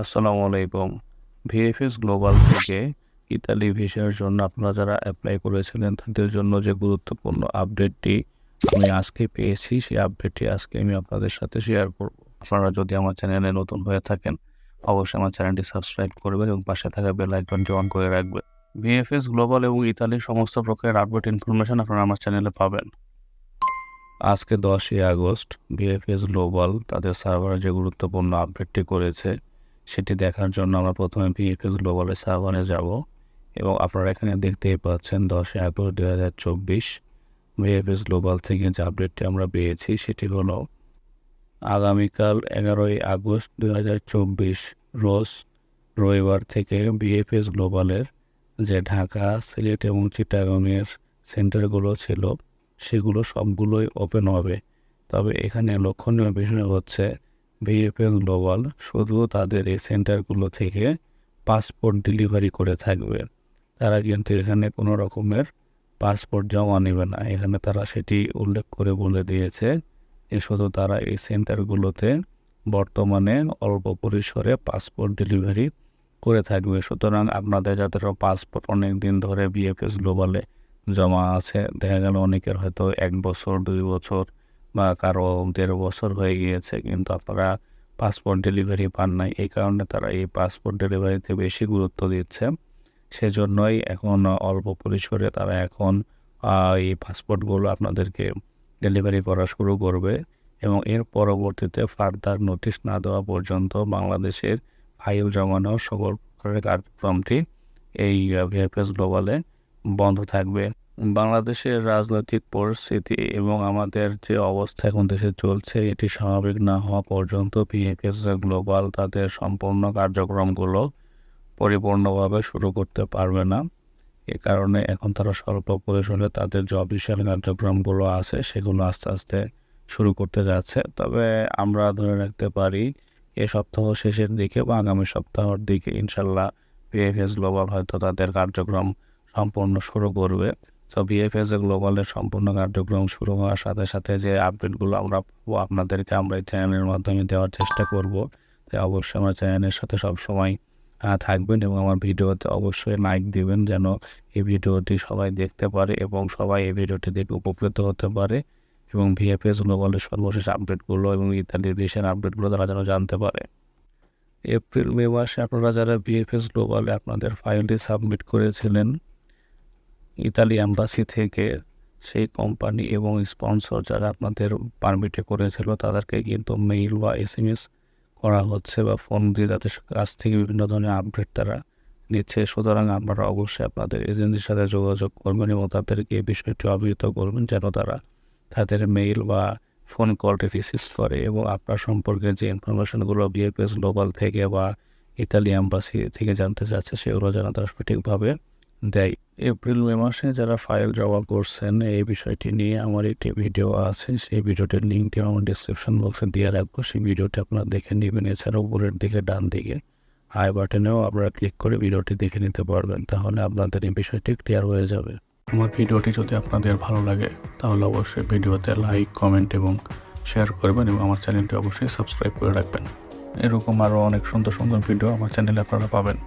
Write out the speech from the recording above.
আসসালামু আলাইকুম। VFS global থেকে ইতালি ভিসার জন্য আপনারা যারা অ্যাপ্লাই করেছিলেন, তাদের জন্য যে গুরুত্বপূর্ণ আপডেটটি আমি আজকে পেয়েছি, সেই আপডেটটি আজকে আমি আপনাদের সাথে শেয়ার করব। আপনারা যদি আমার চ্যানেলে নতুন হয়ে থাকেন, অবশ্যই আমার চ্যানেলটি সাবস্ক্রাইব করবেন এবং পাশে থাকা বেল আইকনটি অন করে রাখবেন। ভিএফএস গ্লোবাল এবং ইতালির সমস্ত প্রকারের আপডেট ইনফরমেশন আপনারা আমার চ্যানেলে পাবেন। আজকে দশই আগস্ট ভিএফএস গ্লোবাল তাদের সার্ভারে যে গুরুত্বপূর্ণ আপডেটটি করেছে সেটি দেখার জন্য আমরা প্রথমে ভিএফএস গ্লোবালের সার্ভারে যাব এবং আপনারা এখানে দেখতেই পাচ্ছেন দশই আগস্ট দু হাজার চব্বিশ ভিএফএস গ্লোবাল থেকে যে আপডেটটি আমরা পেয়েছি সেটি হলো আগামীকাল এগারোই আগস্ট দু হাজার চব্বিশ রোজ রবিবার থেকে বিএফএস গ্লোবালের যে ঢাকা, সিলেট এবং চিটাগাংয়ের সেন্টারগুলো ছিল সেগুলো সবগুলোই ওপেন হবে। তবে এখানে লক্ষণীয় বিষয় হচ্ছে ভিএফএস গ্লোবাল শুধু তাদের এই সেন্টারগুলো থেকে পাসপোর্ট ডেলিভারি করে থাকবে। তারা কিন্তু এখানে কোনো রকমের পাসপোর্ট জমা নেবে না। এখানে তারা সেটি উল্লেখ করে বলে দিয়েছে যে শুধু তারা এই সেন্টারগুলোতে বর্তমানে অল্প পরিসরে পাসপোর্ট ডেলিভারি করে থাকবে। সুতরাং আপনাদের যাদের পাসপোর্ট অনেক দিন ধরে বিএফএস গ্লোবালে জমা আছে, দেখা গেল অনেকের হয়তো এক বছর, দুই বছর বা কারও দেড় বছর হয়ে গিয়েছে কিন্তু আপনারা পাসপোর্ট ডেলিভারি পান নাই। এই কারণে তারা এই পাসপোর্ট ডেলিভারিতে বেশি গুরুত্ব দিচ্ছে। সেজন্যই এখন অল্প পরিসরে তারা এখন এই পাসপোর্টগুলো আপনাদেরকে ডেলিভারি করা শুরু করবে এবং এর পরবর্তীতে ফার্দার নোটিশ না দেওয়া পর্যন্ত বাংলাদেশের ফাইল জমানো সকল প্রকারের কার্যক্রমটি এই ভিএফএস গ্লোবালে বন্ধ থাকবে। বাংলাদেশের রাজনৈতিক পরিস্থিতি এবং আমাদের যে অবস্থা এখন দেশে চলছে, এটি স্বাভাবিক না হওয়া পর্যন্ত ভিএফএস গ্লোবাল তাদের সম্পূর্ণ কার্যক্রমগুলো পরিপূর্ণভাবে শুরু করতে পারবে না। এ কারণে এখন তারা স্বল্প পরিসরে তাদের জব হিসাবে কার্যক্রমগুলো আছে, সেগুলো আস্তে আস্তে শুরু করতে যাচ্ছে। তবে আমরা ধরে রাখতে পারি, এ সপ্তাহ শেষের দিকে বা আগামী সপ্তাহের দিকে ইনশাল্লাহ ভিএফএস গ্লোবাল হয়তো তাদের কার্যক্রম সম্পূর্ণ শুরু করবে। তো ভিএফএস গ্লোবালের সম্পূর্ণ কার্যক্রম শুরু হওয়ার সাথে সাথে যে আপডেটগুলো আমরা আপনাদেরকে আমরা এই চ্যানেলের মাধ্যমে দেওয়ার চেষ্টা করব। তাই অবশ্যই আমার চ্যানেলের সাথে সবসময় থাকবেন এবং আমার ভিডিওতে অবশ্যই লাইক দিবেন যেন এই ভিডিওটি সবাই দেখতে পারে এবং সবাই এই ভিডিওটি দেখে উপকৃত হতে পারে এবং ভিএফএস গ্লোবালের সর্বশেষ আপডেটগুলো এবং ইত্যাদি দেশের আপডেটগুলো তারা যেন জানতে পারে। এপ্রিল মে মাসে আপনারা যারা ভিএফএস গ্লোবালে আপনাদের ফাইলটি সাবমিট করেছিলেন ইতালি অ্যাম্বাসি থেকে সেই কোম্পানি এবং স্পন্সর যারা আপনাদের পারমিটে করেছিল, তাদেরকে কিন্তু মেইল বা এস এম এস করা হচ্ছে বা ফোন দিয়ে তাদের কাছ থেকে বিভিন্ন ধরনের আপডেট তারা নিচ্ছে। সুতরাং আপনারা অবশ্যই আপনাদের এজেন্সির সাথে যোগাযোগ করবেন এবং তাদেরকে এই বিষয়টি অবহিত করবেন যেন তারা তাদের মেইল বা ফোন কলটি রিসিভ করে এবং আপনার সম্পর্কে যে ইনফরমেশনগুলো বিএফএস গ্লোবাল থেকে বা ইতালি অ্যাম্বাসি থেকে জানতে চাচ্ছে, সেগুলো যেন তারা সঠিকভাবে দেয়। এপ্রিল, মে মাসে যারা ফাইল জমা করছেন, এই বিষয়টি নিয়ে আমার একটি ভিডিও আছে। সেই ভিডিওটির লিঙ্কটি আমার ডিসক্রিপশন বক্সে দিয়ে রাখব। সেই ভিডিওটি আপনারা দেখে নেবেন। এছাড়া উপরের দিকে ডান দিকে আই বাটনেও আপনারা ক্লিক করে ভিডিওটি দেখে নিতে পারবেন। তাহলে আপনাদের এই বিষয়টি ক্লিয়ার হয়ে যাবে। আমার ভিডিওটি যদি আপনাদের ভালো লাগে, তাহলে অবশ্যই ভিডিওতে লাইক কমেন্ট এবং শেয়ার করবেন এবং আমার চ্যানেলটি অবশ্যই সাবস্ক্রাইব করে রাখবেন। এরকম আরও অনেক সুন্দর সুন্দর ভিডিও আমার চ্যানেলে আপনারা পাবেন।